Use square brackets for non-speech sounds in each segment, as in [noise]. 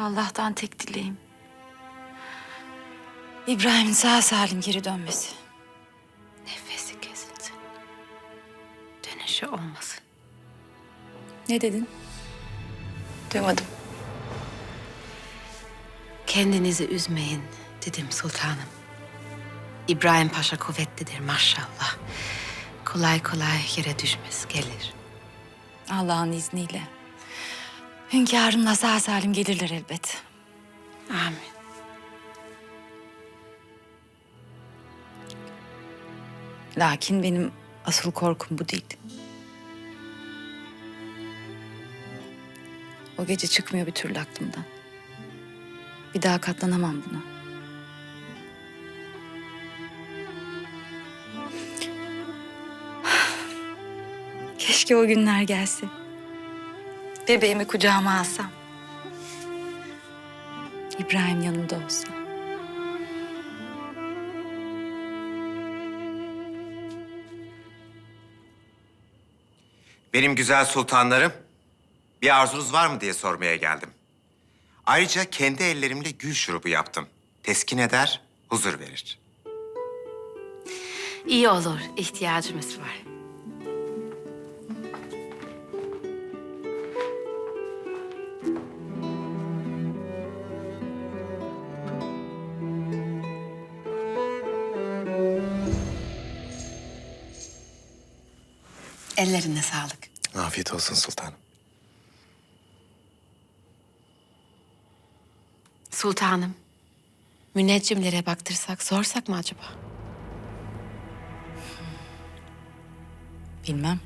Allah'tan tek dileğim. İbrahim'in sağ salim geri dönmesi. Nefesi kesilsin. Dönüşü olmasın. Ne dedin? Duymadım. Kendinizi üzmeyin dedim sultanım. İbrahim Paşa kuvvetlidir maşallah. Kolay kolay yere düşmez gelir. Allah'ın izniyle. Hünkârımla sağ salim gelirler elbet. Amin. Lakin benim asıl korkum bu değil. O gece çıkmıyor bir türlü aklımdan. Bir daha katlanamam buna. [sighs] Keşke o günler gelse. Bebeğimi kucağıma alsam. İbrahim yanında olsa. Benim güzel sultanlarım, bir arzunuz var mı diye sormaya geldim. Ayrıca kendi ellerimle gül şurubu yaptım. Teskin eder, huzur verir. İyi olur, ihtiyacımız var. Ellerine sağlık. Afiyet olsun sultanım. Sultanım, müneccimlere baktırsak, sorsak mı acaba? Bilmem.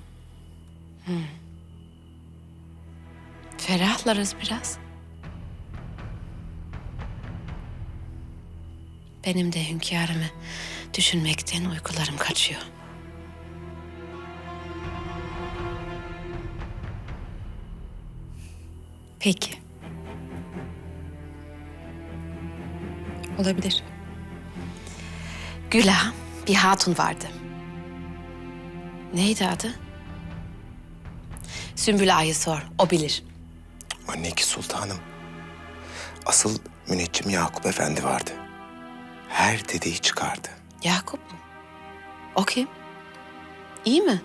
Ferahlarız biraz. Benim de hünkârımı düşünmekten uykularım kaçıyor. Peki. Olabilir. Güla bir hatun vardı. Neydi adı? Sümbül Ağa'yı sor, o bilir. Anne ki sultanım. Asıl müneccim Yakup Efendi vardı. Her dediği çıkardı. Yakup mu? O kim? İyi mi?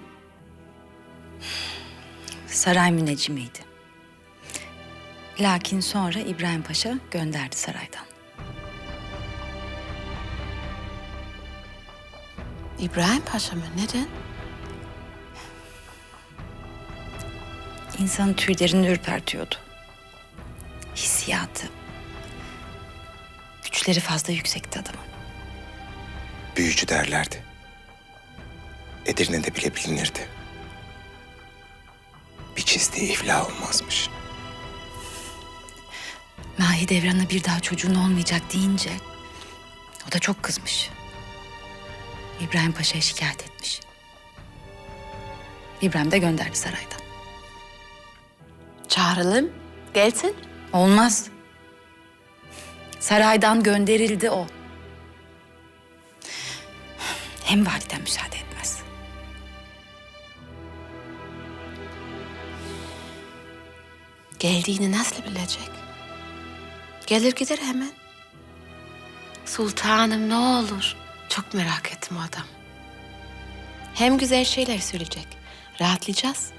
Saray müneccimiydi. Lakin sonra İbrahim Paşa gönderdi saraydan. İbrahim Paşa mı? Neden? İnsanın tüylerini ürpertiyordu. Hissiyatı. Güçleri fazla yüksekti adamın. Büyücü derlerdi. Edirne'de bile bilinirdi. Bir çizdiği iflah olmazmış. Mahidevran'a bir daha çocuğun olmayacak deyince o da çok kızmış. İbrahim Paşa'ya şikayet etmiş. İbrahim de gönderdi saraydan. Çağıralım, gelsin. Olmaz. Saraydan gönderildi o. Hem validen müsaade etmez. Geldiğini nasıl bilecek? Gelir gider hemen. Sultanım ne olur. Çok merak ettim o adam. Hem güzel şeyler söyleyecek. Rahatlayacağız.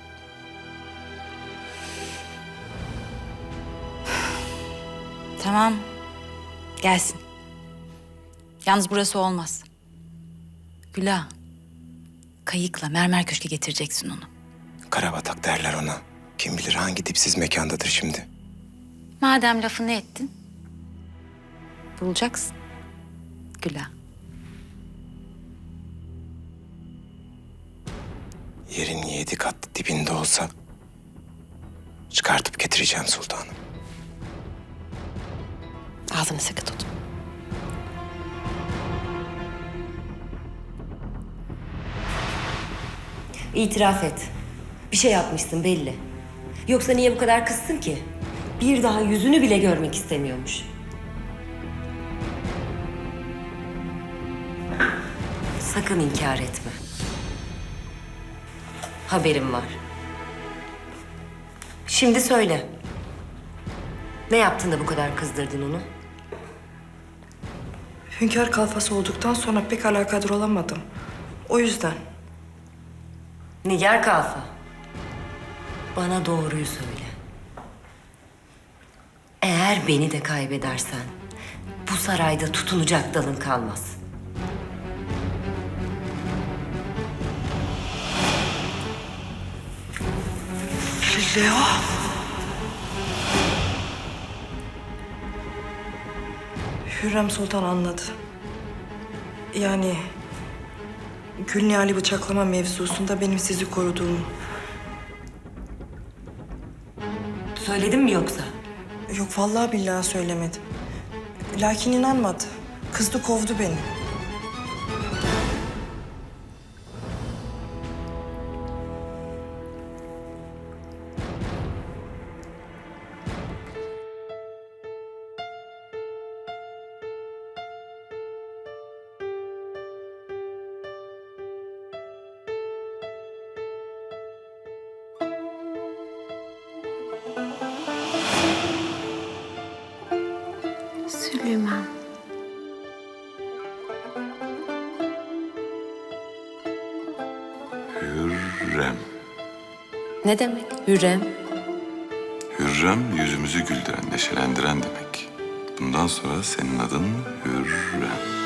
Tamam. Gelsin. Yalnız burası olmaz. Güla. Kayıkla mermer köşke getireceksin onu. Karabatak derler ona. Kim bilir hangi dipsiz mekandadır şimdi. Madem lafını ettin. Bulacaksın. Güla. Yerin yedi kat dibinde olsa çıkartıp getireceğim sultanım. Ağzını sıkı tut. İtiraf et. Bir şey yapmışsın belli. Yoksa niye bu kadar kızsın ki? Bir daha yüzünü bile görmek istemiyormuş. Sakın inkar etme. Haberim var. Şimdi söyle. Ne yaptın da bu kadar kızdırdın onu? Hünkâr kalfası olduktan sonra pek alakadar olamadım. O yüzden. Nigar Kalfa. Bana doğruyu söyle. Eğer beni de kaybedersen bu sarayda tutunacak dalın kalmaz. Leo. Hürrem Sultan anladı. Yani Gülnihal'i bıçaklama mevzusunda benim sizi koruduğumu. Söyledin mi yoksa? Yok vallahi billahi söylemedim. Lakin inanmadı. Kızdı kovdu beni. Ne demek? Hürrem. Hürrem yüzümüzü güldüren, neşelendiren demek. Bundan sonra senin adın Hürrem.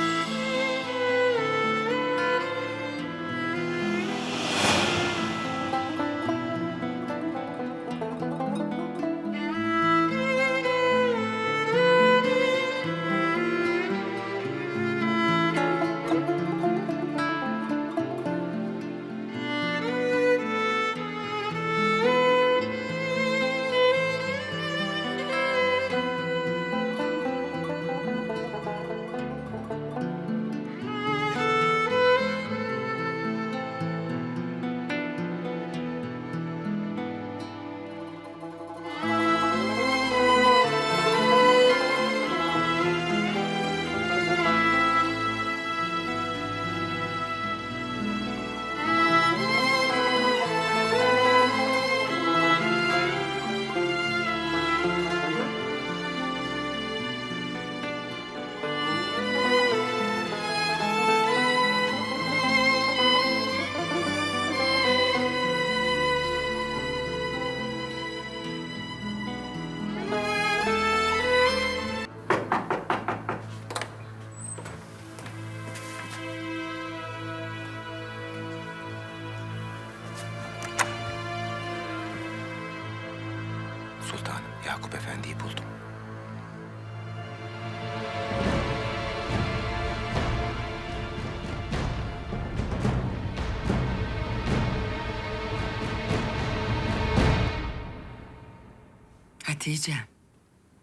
Hatice,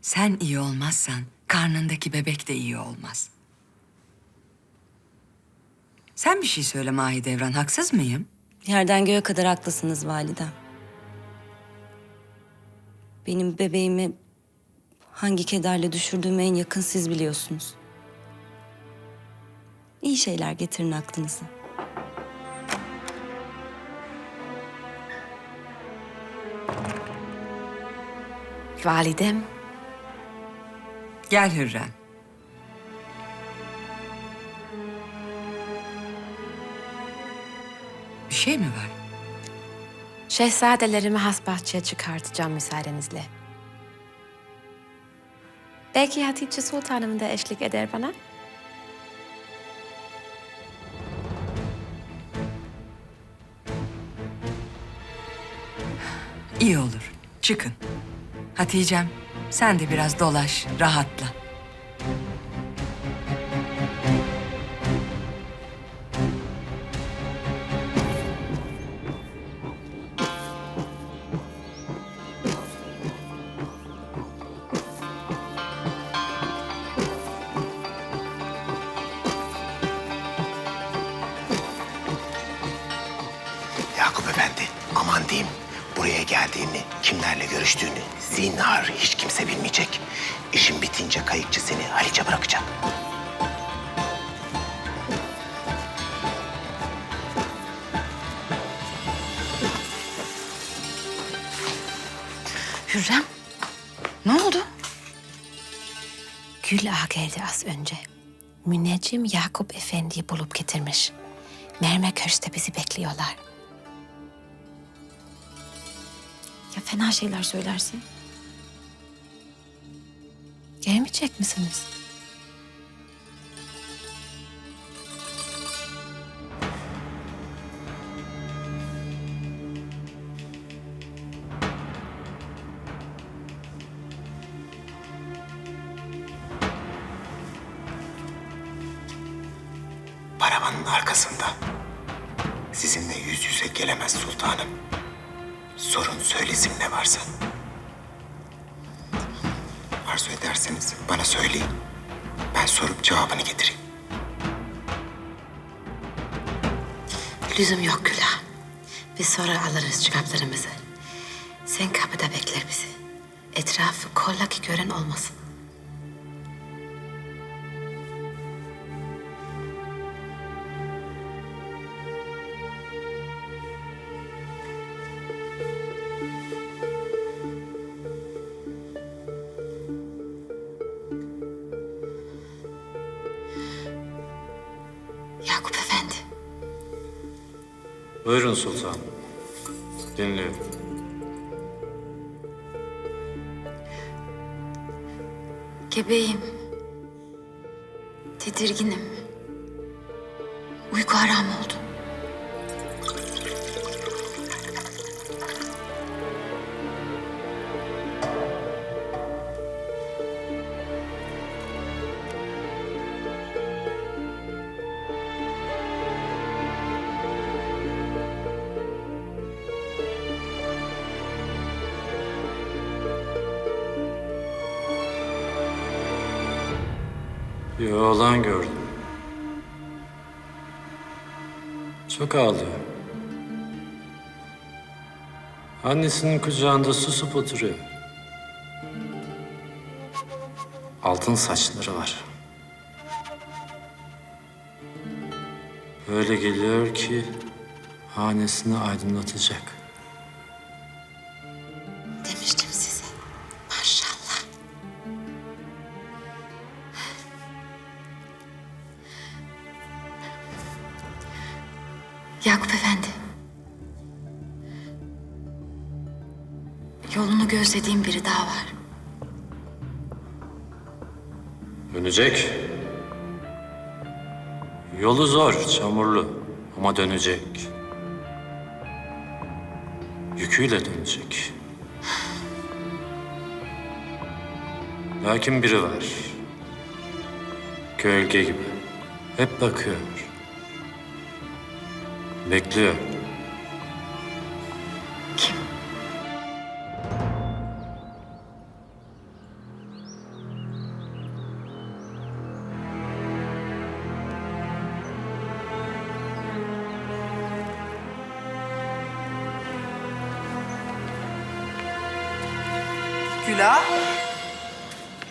sen iyi olmazsan karnındaki bebek de iyi olmaz. Sen bir şey söyle Mahidevran, haksız mıyım? Yerden göğe kadar haklısınız validem. Benim bebeğimi hangi kederle düşürdüğümü en yakın siz biliyorsunuz. İyi şeyler getirin aklınıza. Validem. Gel Hürrem. Bir şey mi var? Şehzadelerimi has bahçeye çıkartacağım müsaadenizle. Belki Hatice Sultanım da eşlik eder bana. İyi olur. Çıkın. Hatice'm sen de biraz dolaş, rahatla. Ağa geldi az önce. Müneccim Yakup Efendi'yi bulup getirmiş. Mermer Köşk'te bizi bekliyorlar. Ya fena şeyler söylersin? Gelmeyecek misiniz? Sizinle yüz yüze gelemez sultanım. Sorun söylesin ne varsa. Arzu ederseniz bana söyleyin. Ben sorup cevabını getireyim. Lüzum yok Gül Ağa. Biz sonra alırız cevaplarımızı. Sen kapıda bekler bizi. Etrafı kolla ki gören olmasın. Buyurun sultan. Dinliyorum. Gebeyim. Tedirginim. Uyku haram oldu. Ağlıyor. Annesinin kucağında susup oturuyor. Altın saçları var. Öyle geliyor ki hanesini aydınlatacak. Dönecek. Yolu zor, çamurlu ama dönecek. Yüküyle dönecek. Lakin biri var. Gölge gibi. Hep bakıyor. Bekliyor.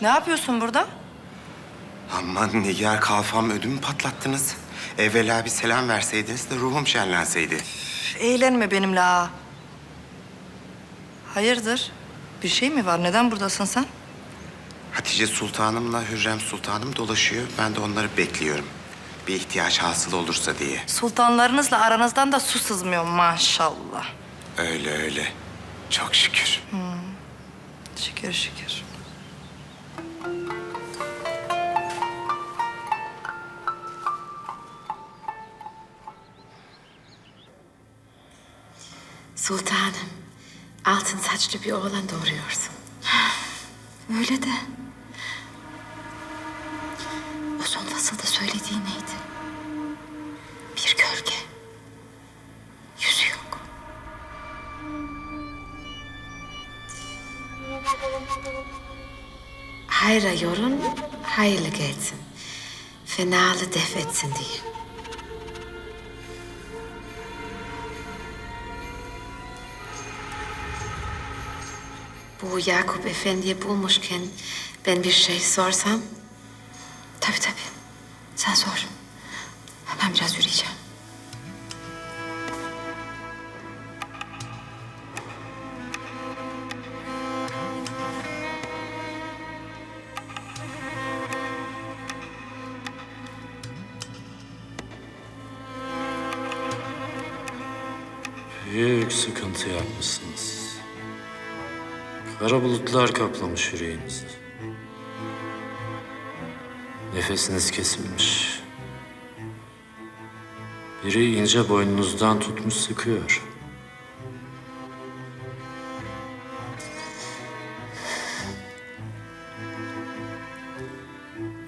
Ne yapıyorsun burada? Aman Nigar kalfam ödümü patlattınız. Evvela bir selam verseydiniz de ruhum şenlenseydi. Eğlenme benimle ha. Hayırdır? Bir şey mi var? Neden buradasın sen? Hatice Sultanımla Hürrem Sultanım dolaşıyor. Ben de onları bekliyorum. Bir ihtiyaç hasıl olursa diye. Sultanlarınızla aranızdan da su sızmıyor maşallah. Öyle öyle. Çok şükür. Şükür şükür. Sultanım, altın saçlı bir oğlan doğuruyorsun. Öyle de. O son fasılda söylediği neydi? Bir gölge. Yüzü yok. Hayra yorun, hayırlı gelsin. Fenalı def etsin diye. bu Yakup Efendi'yi bulmuşken ben bir şey sorsam? Tabii tabii. Sen sor. Ben biraz yürüyeceğim. Büyük sıkıntı yapmışsınız. Kara bulutlar kaplamış yüreğinizi. Nefesiniz kesilmiş. Biri ince boynunuzdan tutmuş sıkıyor.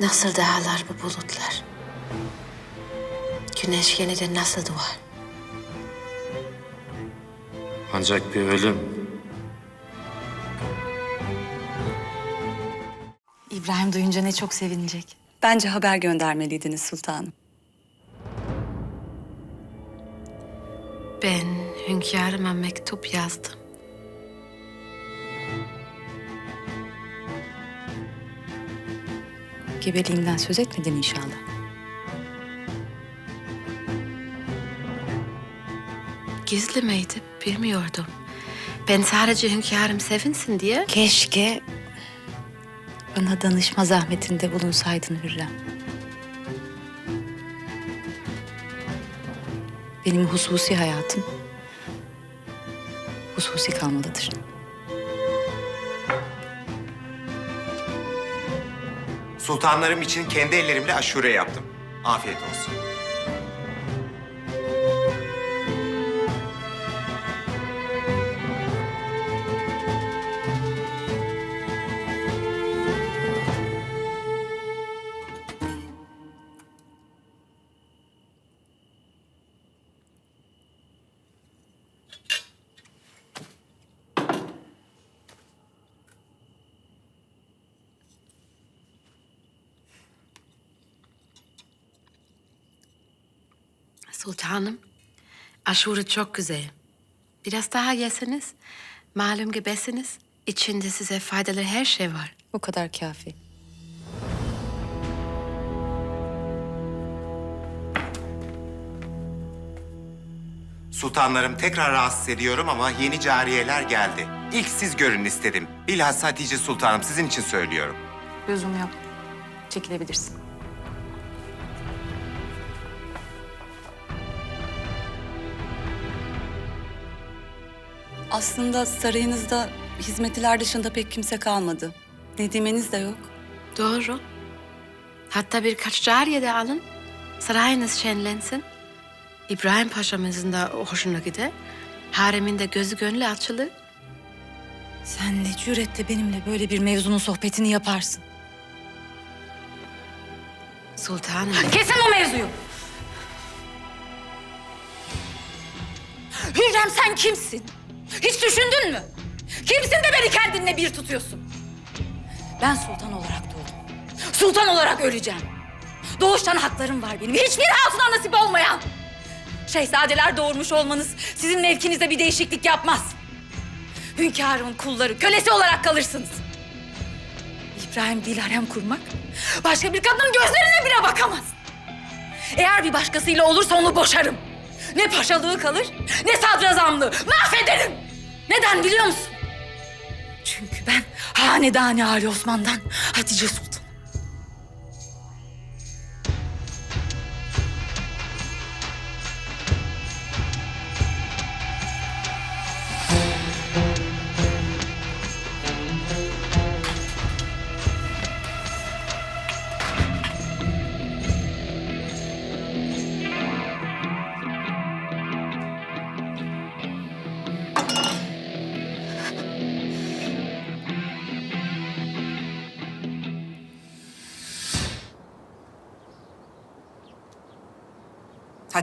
Nasıl dağlar bu bulutlar? Güneş yeniden nasıl doğar? Ancak bir ölüm İbrahim duyunca ne çok sevinecek. Bence haber göndermeliydiniz sultanım. Ben hünkârıma mektup yazdım. Gebeliğimden söz etmedin inşallah. Gizli miydi bilmiyordum. Ben sadece hünkârım sevinsin diye Keşke bana danışma zahmetinde bulunsaydın Hürrem. Benim hususi hayatım hususi kalmalıdır. Sultanlarım için kendi ellerimle aşure yaptım. Afiyet olsun. Aşure çok güzel. Biraz daha yeseniz, malum gebesiniz. İçinde size faydalı her şey var. Bu kadar kafi. Sultanlarım tekrar rahatsız ediyorum ama yeni cariyeler geldi. İlk siz görün istedim. Bilhassa Hatice Sultanım sizin için söylüyorum. Lüzum yok. Çekilebilirsin. Aslında sarayınızda hizmetliler dışında pek kimse kalmadı. Nedimeniz de yok. Doğru. Hatta birkaç cariye de alın. Sarayınız şenlensin. İbrahim Paşa'mızın da hoşuna gider. Hareminde gözü gönlü açılır. Sen ne cüretle benimle böyle bir mevzunun sohbetini yaparsın? Sultanım. Kesin o mevzuyu. Hürrem sen kimsin? Hiç düşündün mü? Kimsin de beni kendinle bir tutuyorsun? Ben sultan olarak doğdum. Sultan olarak öleceğim. Doğuştan haklarım var benim. Hiçbir hatuna nasip olmayan. Şehzadeler doğurmuş olmanız sizin mevkinizde bir değişiklik yapmaz. Hünkârımın kulları, kölesi olarak kalırsınız. İbrahim değil kurmak, başka bir kadının gözlerine bile bakamaz. Eğer bir başkasıyla olursa onu boşarım. Ne paşalığı kalır, ne sadrazamlığı. Mahvederim. Neden biliyor musun? Çünkü ben Hanedani Ali Osman'dan Hatice Sultan.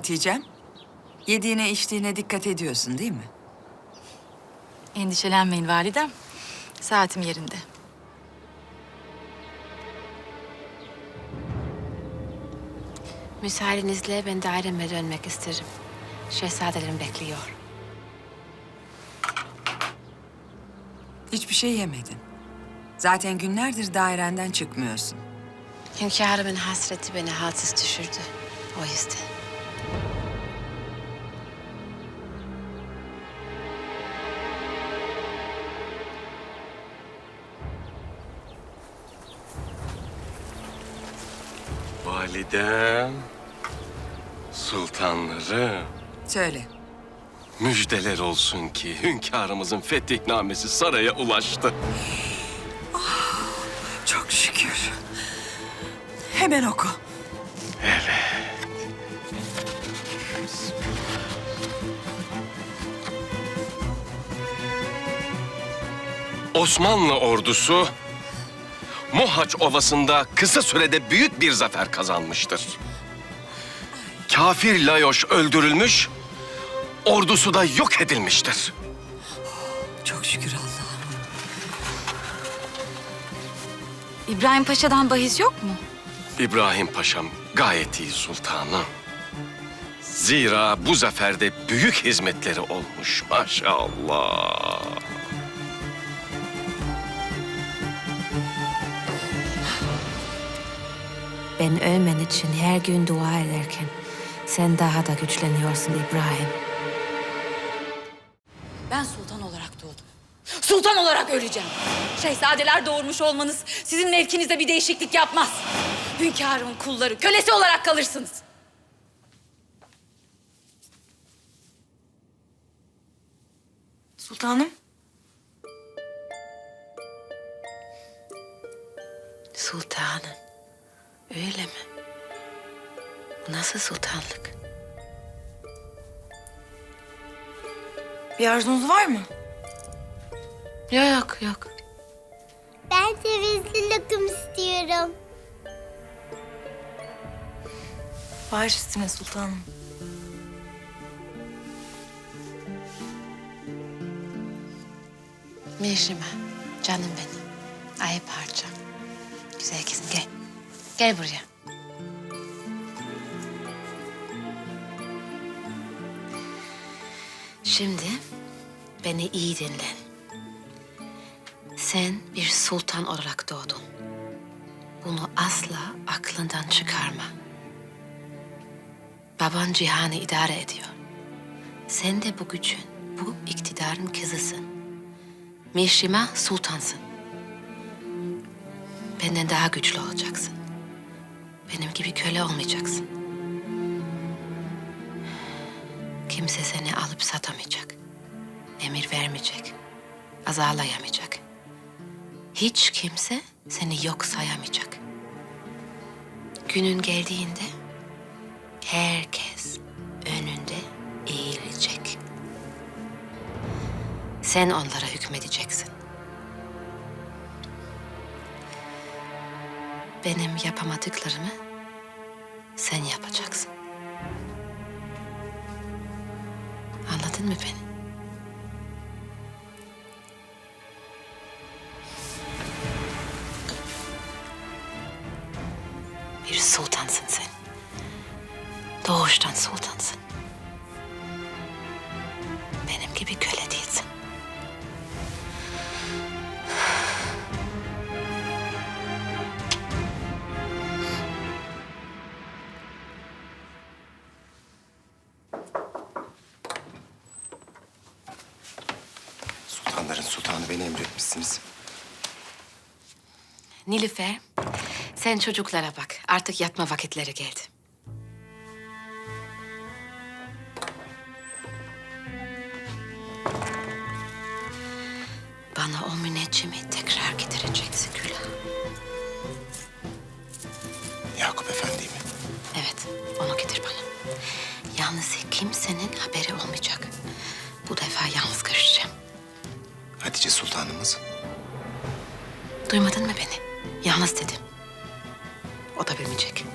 Hatice'm, yediğine içtiğine dikkat ediyorsun değil mi? Endişelenmeyin validem. Saatim yerinde. Müsaadenizle ben daireme dönmek isterim. Şehzadelerim bekliyor. Hiçbir şey yemedin. Zaten günlerdir dairenden çıkmıyorsun. Hünkârımın hasreti beni halsiz düşürdü. O yüzden. Validem, sultanları. Söyle, Müjdeler olsun ki hünkârımızın fethihnamesi saraya ulaştı. Çok şükür. Hemen oku. Osmanlı ordusu Mohaç Ovası'nda kısa sürede büyük bir zafer kazanmıştır. Kafir Layoş öldürülmüş, ordusu da yok edilmiştir. Çok şükür Allah'ım. İbrahim Paşa'dan bahis yok mu? İbrahim Paşam gayet iyi sultanım. Zira bu zaferde büyük hizmetleri olmuş maşallah. Ben ölmen için her gün dua ederken sen daha da güçleniyorsun İbrahim. Ben sultan olarak doğdum. Sultan olarak öleceğim. Şehzadeler doğurmuş olmanız sizin mevkinizde bir değişiklik yapmaz. Hünkârımın kulları, kölesi olarak kalırsınız. Sultanım. Sultanım. Öyle mi? Bu nasıl sultanlık? Bir arzunuz var mı? Yok yok. Ben cevizli lokum istiyorum. Baş üstüne sultanım. Mişime, canım benim. Ay parça. Güzel kızım gel. Gel buraya. Şimdi beni iyi dinle. Sen bir sultan olarak doğdun. Bunu asla aklından çıkarma. Baban cihanı idare ediyor. Sen de bu gücün, bu iktidarın kızısın. Mişima sultansın. Benden daha güçlü olacaksın. Benim gibi köle olmayacaksın. Kimse seni alıp satamayacak. Emir vermeyecek. Azarlayamayacak. Hiç kimse seni yok sayamayacak. Günün geldiğinde herkes önünde eğilecek. Sen onlara hükmedeceksin. Benim yapamadıklarımı sen yapacaksın. Anladın mı beni? Nilüfer, sen çocuklara bak. Artık yatma vakitleri geldi. Bana o müneccimi tekrar getireceksin Gülah. Yakup Efendi mi? Evet, onu getir bana. Yalnız kimsenin haberi olmayacak. Bu defa yalnız görüşeceğim. Hatice Sultanımız. Duymadın mı beni? Yalnız dedim. O da bilmeyecek.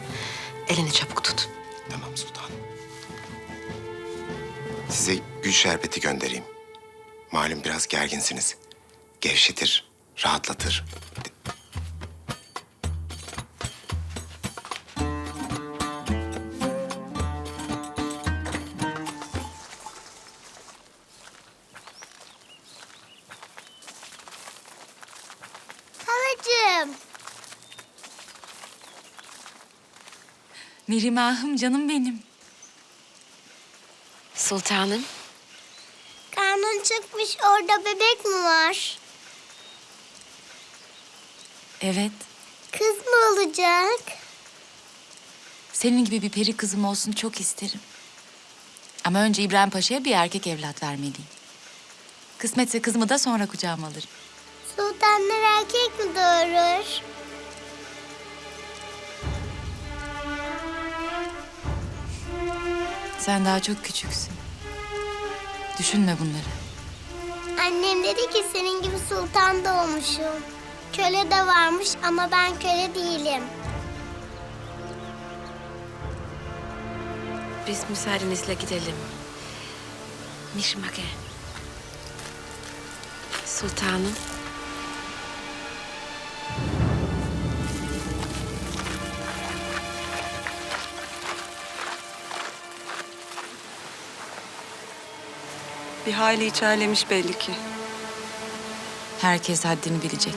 Elini çabuk tut. Tamam sultanım. Size gül şerbeti göndereyim. Malum biraz gerginsiniz. Gevşetir, rahatlatır. Mirimahım canım benim. Sultanım, Karnın çıkmış orada bebek mi var? Evet, Kız mı olacak? senin gibi bir peri kızım olsun çok isterim. Ama Ama önce İbrahim Paşa'ya bir erkek evlat vermeliyim. Kısmetse kızımı da sonra kucağıma alırım. Sultanlar erkek mi doğurur? Sen daha çok küçüksün. Düşünme bunları. Annem dedi ki senin gibi sultan doğmuşum. Köle de varmış ama ben köle değilim. Biz müsaadenizle gidelim. Mişmake. Sultanım. Bir hayli içerlemiş belli ki. Herkes haddini bilecek.